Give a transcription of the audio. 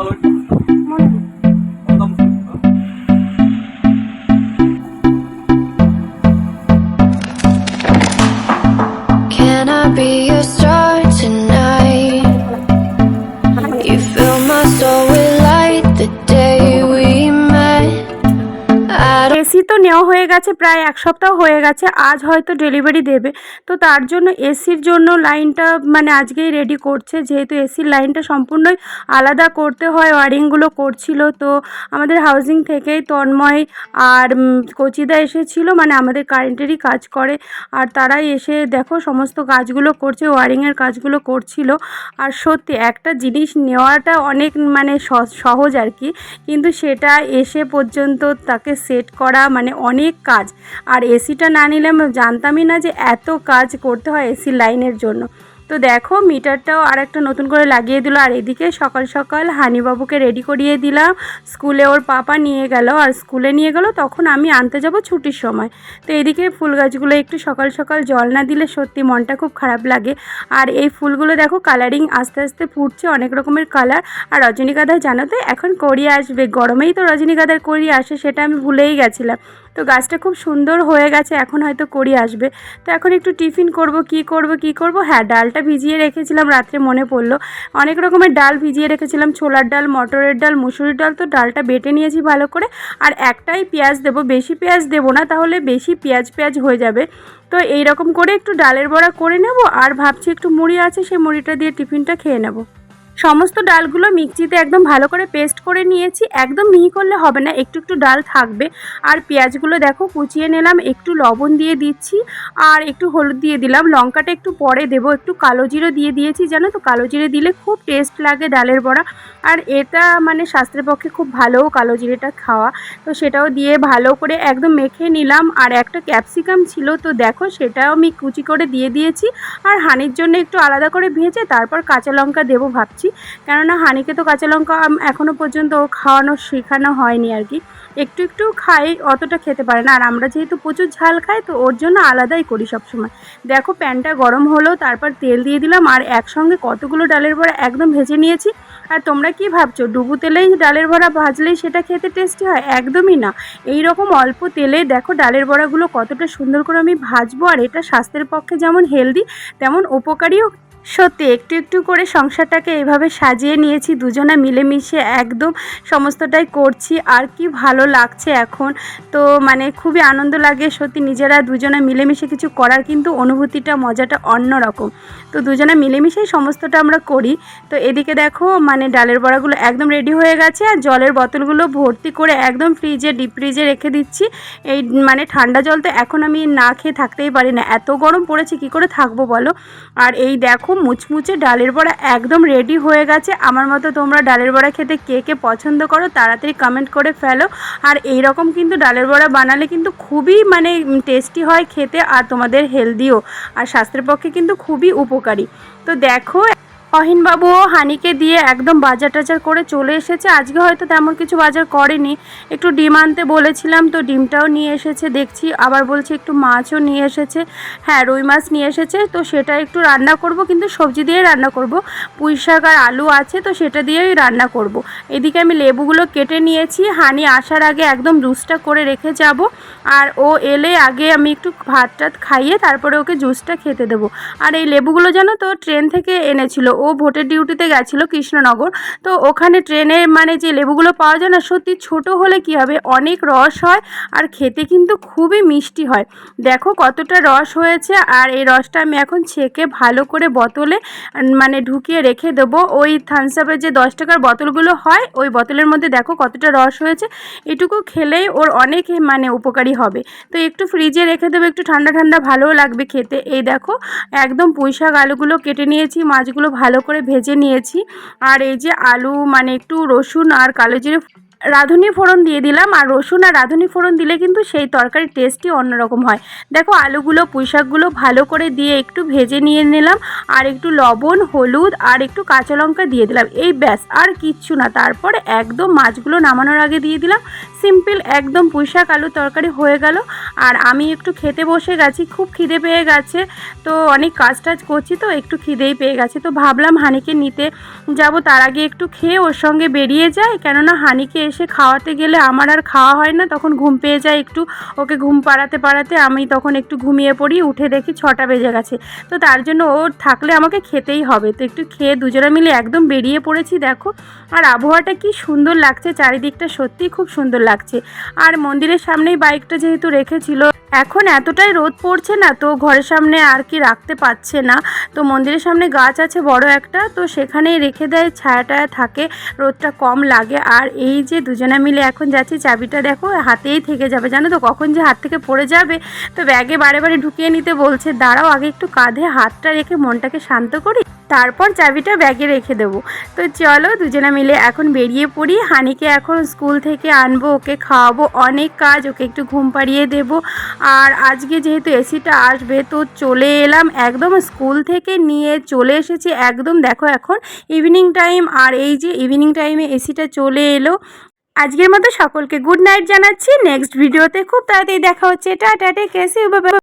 Can I be your star গেছে, প্রায় এক সপ্তাহ হয়ে গেছে, আজ হয়তো ডেলিভারি দেবে। তো তার জন্য এসির জন্য লাইনটা মানে আজকেই রেডি করছে, যেহেতু এসির লাইনটা সম্পূর্ণই আলাদা করতে হয় ওয়ারিংগুলো করছিল। তো আমাদের হাউজিং থেকেই তন্ময় আর কচিদা এসেছিল মানে আমাদের কারেন্টেরই কাজ করে। আর তারাই এসে দেখো সমস্ত কাজগুলো করছে ওয়ারিংয়ের কাজগুলো করছিল। আর সত্যি একটা জিনিস নেওয়াটা অনেক মানে সহজ আর কি। কিন্তু সেটা এসে পর্যন্ত তাকে সেট করা মানে অনেক কাজ। আর এসিটা না নিলে আমি জানতামই না যে এত কাজ করতে হয় এসি লাইনের জন্য। তো দেখো, মিটারটাও আর একটা নতুন করে লাগিয়ে দিল। আর এদিকে সকাল সকাল হানিবাবুকে রেডি করিয়ে দিলাম। স্কুলে ওর পাপা নিয়ে গেল। আর স্কুলে নিয়ে গেল তখন আমি আনতে যাব ছুটির সময়। তো এদিকে ফুল গাছগুলো একটু সকাল সকাল জল না দিলে সত্যি মনটা খুব খারাপ লাগে। আর এই ফুলগুলো দেখো কালারিং আস্তে আস্তে ফুটছে অনেক রকমের কালার আর রজনীগন্ধা জানো তো, এখন করিয়ে আসবে। গরমেই তো রজনীগন্ধার করিয়ে আসে, সেটা আমি ভুলেই গেছিলাম। তো গাছটা খুব সুন্দর হয়ে গেছে, এখন হয়তো করি আসবে। তো এখন একটু টিফিন করব, কি করব কি করব? হ্যাঁ ডালটা ভিজিয়ে রেখেছিলাম, রাত্রে মনে পড়ল। অনেক রকমের ডাল ভিজিয়ে রেখেছিলাম, ছোলার ডাল, মটরের ডাল, মুসুরির ডাল, তো ডালটা বেটে নিয়েছি ভালো করে। আর একটাই পেঁয়াজ দেবো, বেশি পেঁয়াজ দেবো না, তাহলে বেশি পেঁয়াজ পেঁয়াজ হয়ে যাবে। তো এই রকম করে একটু ডালের বড়া করে নেব, আর ভাবছি একটু মুড়ি আছে, সেই মুড়িটা দিয়ে টিফিনটা খেয়ে নেব। সমস্ত ডালগুলো মিক্সিতে একদম ভালো করে পেস্ট করে নিয়েছি। একদম মিহি করলে হবে না, একটু একটু ডাল থাকবে। আর পেঁয়াজগুলো দেখো কুচিয়ে নিলাম, একটু লবণ দিয়ে দিচ্ছি, আর একটু হলুদ দিয়ে দিলাম। লঙ্কাটা একটু পরে দেবো, একটু কালো জিরে দিয়ে দিয়েছি, জানো তো? কালো জিরে দিলে খুব টেস্ট লাগে ডালের বড়া। আর এটা মানে স্বাস্থ্যের পক্ষে খুব ভালো কালো জিরেটা খাওয়া। তো সেটাও দিয়ে ভালো করে একদম মেখে নিলাম। আর একটা ক্যাপসিকাম ছিল, তো দেখো সেটাও আমি কুচি করে দিয়ে দিয়েছি। আর হানির জন্য একটু আলাদা করে ভেজে তারপর কাঁচা লঙ্কা দেবো ভাবছি। কেননা হানিকে তো কাঁচা লঙ্কা আম- এখনও পর্যন্ত ও খাওয়ানো, শেখানো হয়নি আর কি। একটু একটু খাই, অতটা খেতে পারে না। আর আমরা যেহেতু প্রচুর ঝাল খাই, তো ওর জন্য আলাদাই করি সবসময়। দেখো, প্যানটা গরম হলো, তারপর তেল দিয়ে দিলাম, আর একসঙ্গে কতগুলো ডালের বড়া একদম ভেজে নিয়েছি। আর তোমরা কি ভাবছ, ডুবু তেলেই ডালের বড়া ভাজলেই সেটা খেতে টেস্টি হয়? একদমই না। এই রকম অল্প তেলে দেখো ডালের বড়াগুলো কতটা সুন্দর করে আমি ভাজবো, আর এটা স্বাস্থ্যের পক্ষে যেমন হেলদি, তেমন উপকারীও সত্যি, একটু একটু করে সংসারটাকে এইভাবে সাজিয়ে নিয়েছি, দুজনে মিলেমিশে একদম সমস্তটাই করছি, আর কি ভালো লাগছে এখন। তো মানে খুবই আনন্দ লাগে, সত্যি নিজেরা দুজনে মিলেমিশে কিছু করার, কিন্তু অনুভূতিটা, মজাটা অন্য রকম। তো দুজনে মিলেমিশেই সমস্তটা আমরা করি। তো এদিকে দেখো মানে ডালের বড়াগুলো একদম রেডি হয়ে গেছে, আর জলের বোতলগুলো ভর্তি করে একদম ফ্রিজে ডিপ ফ্রিজে রেখে দিচ্ছি। এই মানে ঠান্ডা জল তো এখন আমি না খেয়ে থাকতেই পারি না, এত গরম পড়েছে, কি করে থাকব বলো? আর এই দেখো মুচমুচে ডালের বড়া একদম রেডি হয়ে গেছে। আমার মতো তোমরা ডালের বড়া খেতে কে কে পছন্দ করো তাড়াতাড়ি কমেন্ট করে ফেলো। আর এই রকম কিন্তু ডালের বড়া বানালে কিন্তু খুবই মানে টেস্টি হয় খেতে আর তোমাদের হেলদিও আর স্বাস্থ্যের পক্ষে কিন্তু খুবই উপকারী। তো দেখো অহিনবাবুও হানিকে দিয়ে একদম বাজার টাজার করে চলে এসেছে। আজকে হয়তো তেমন কিছু বাজার করেনি। একটু ডিম আনতে বলেছিলাম তো ডিমটাও নিয়ে এসেছে, দেখছি। আবার বলছে একটু মাছও নিয়ে এসেছে। হ্যাঁ রুই মাছ নিয়ে এসেছে, তো সেটা একটু রান্না করব, কিন্তু সবজি দিয়ে রান্না করব। পুঁই শাক আর আলু আছে, তো সেটা দিয়েই রান্না করব। এদিকে আমি লেবুগুলো কেটে নিয়েছি। হানি আসার আগে একদম জুসটা করে রেখে যাব। আর ও এলে আগে আমি একটু ভাত টাত খাইয়ে তারপরে ওকে জুসটা খেতে দেবো। আর এই লেবুগুলো জানো তো, ট্রেন থেকে এনেছিল। ও ভোটের ডিউটিতে গেছিল কৃষ্ণনগর। তো ওখানে ট্রেনে মানে যে লেবুগুলো পাওয়া যায় না, সত্যি ছোট হলে কি হবে? অনেক রস হয় আর খেতে কিন্তু খুবই মিষ্টি হয়। দেখো কতটা রস হয়েছে আর এই রসটা আমি এখন ছেঁকে ভালো করে বোতলে মানে ঢুকিয়ে রেখে দেবো। ওই থামস আপের যে দশ টাকার বোতলগুলো হয়, ওই বোতলের মধ্যে দেখো কতটা রস হয়েছে। এটুকু খেলেই ওর অনেক মানে উপকারী হবে। তো একটু ফ্রিজে রেখে দেবো, একটু ঠান্ডা ঠান্ডা ভালোও লাগবে খেতে। এই দেখো, একদম পুঁইশাক আলুগুলো কেটে নিয়েছি, মাছগুলো ভালো করে ভেজে নিয়েছি। আর এই যে আলু মানে একটু রসুন আর কালো জিরে রাঁধুনি ফোড়ন দিয়ে দিলাম আর রসুন আর রাঁধুনি ফোড়ন দিলে কিন্তু সেই তরকারির টেস্টই অন্যরকম হয়। দেখো আলুগুলো, পুঁইশাকগুলো ভালো করে দিয়ে একটু ভেজে নিয়ে নিলাম আর একটু লবণ, হলুদ আর একটু কাঁচা লঙ্কা দিয়ে দিলাম। এই ব্যাস, আর কিচ্ছু না। তারপরে একদম মাছগুলো নামানোর আগে দিয়ে দিলাম। সিম্পল একদম পুঁইশাক আলু তরকারি হয়ে গেল আর আমি একটু খেতে বসে গেছি, খুব খিদে পেয়ে গেছে। তো অনেক কাজ টাজ করছি তো, একটু খিদেই পেয়ে গেছে। তো ভাবলাম হানিকে নিতে যাব, তার আগে একটু খেয়ে ওর সঙ্গে বেরিয়ে যাই। কেননা হানিকে এসে খাওয়াতে গেলে আমার আর খাওয়া হয় না, তখন ঘুম পেয়ে যায় একটু। ওকে ঘুম পাড়াতে পাড়াতে আমি তখন একটু ঘুমিয়ে পড়ি, উঠে দেখি ছটা বেজে গেছে। তো তার জন্য ও থাকলে আমাকে খেতেই হবে। তো একটু খেয়ে দুজনে মিলে একদম বেরিয়ে পড়েছি, দেখো। আর আবহাওয়াটা কি সুন্দর লাগছে, চারিদিকটা সত্যিই খুব সুন্দর লাগছে। আর মন্দিরের সামনেই বাইকটা যেহেতু রেখেছিল, এখন এতটাই রোদ পড়ছে না, তো ঘরের সামনে আর কি রাখতে পারছে না। তো মন্দিরের সামনে গাছ আছে বড় একটা, তো সেখানেই রেখে দেয় ছায়াটা থাকে, রোদটা কম লাগে। আর এই যে দুজনে মিলে এখন যাচ্ছি, চাবিটা দেখো হাতেই থেকে যাবে। জানো তো কখন যে হাত থেকে পড়ে যাবে? তো ব্যাগে বারে বারে ঢুকিয়ে নিতে বলছে, দাঁড়াও, আগে একটু কাঁধে হাতটা রেখে মনটাকে শান্ত করি, তারপর চাবিটা ব্যাগে রেখে দেবো। তো চলো দুজনে মিলে এখন বেরিয়ে পড়ি। হানিকে এখন স্কুল থেকে আনব, ওকে খাওয়াবো, অনেক কাজ, ওকে একটু ঘুম পাড়িয়ে দেবো। আর আজকে যেহেতু এসিটা আসবে, তো চলে এলাম একদম স্কুল থেকে নিয়ে চলে এসেছি। একদম দেখো এখন ইভিনিং টাইম আর এই যে ইভিনিং টাইমে এসিটা চলে এলো আজকের মতো সকলকে গুড নাইট জানাচ্ছি। নেক্সট ভিডিওতে খুব তাড়াতাড়ি দেখা হচ্ছে। Tata take